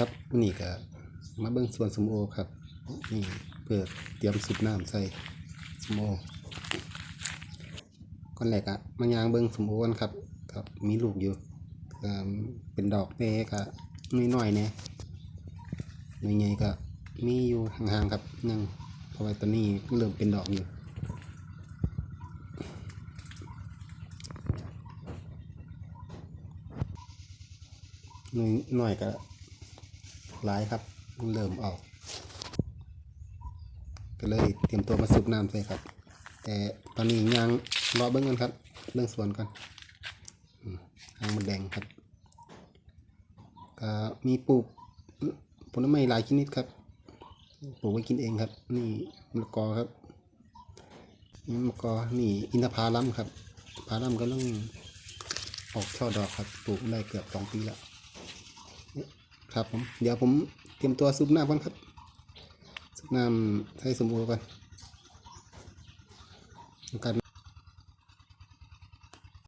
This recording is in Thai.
ครับนี่ก็มาเบิ่งส่วนสมโอครับนี่เพื่อเตรียมสุดน้ำใส่สมโอก่อนแรกอะมายางเบิ่งสมโอกันครับครับ มีลูกอยู่เป็นดอกเตก็น้อยๆเนี่ยหน่วยใหญ่ก็มีอยู่ห่างๆครับยังเพราะว่าตอนนี้เริ่มเป็นดอกอยู่หน่อยหน่อยก็ หลายครับเริ่มออก ก็เลยเตรียมตัวมาสูบน้ำใส่ครับ แต่ตอนนี้ยังรอเบิ้งกันครับเรื่องสวนก่อนอืมหางมดแดงครับก็มีปลูกผลไม้หลายชนิดครับปลูกไว้กินเองครับ นี่มะละกอครับนี่มะละกอนี่อินทผลัมครับผาลัมก็ต้องออกช่อดอกครับปลูกได้เกือบสองปีแล้ว ครับผมเดี๋ยวผมเตรียมตัวซุปน้ำก่อนครับซุปน้ำให้สมบูรณ์ก่อนแล้วกัน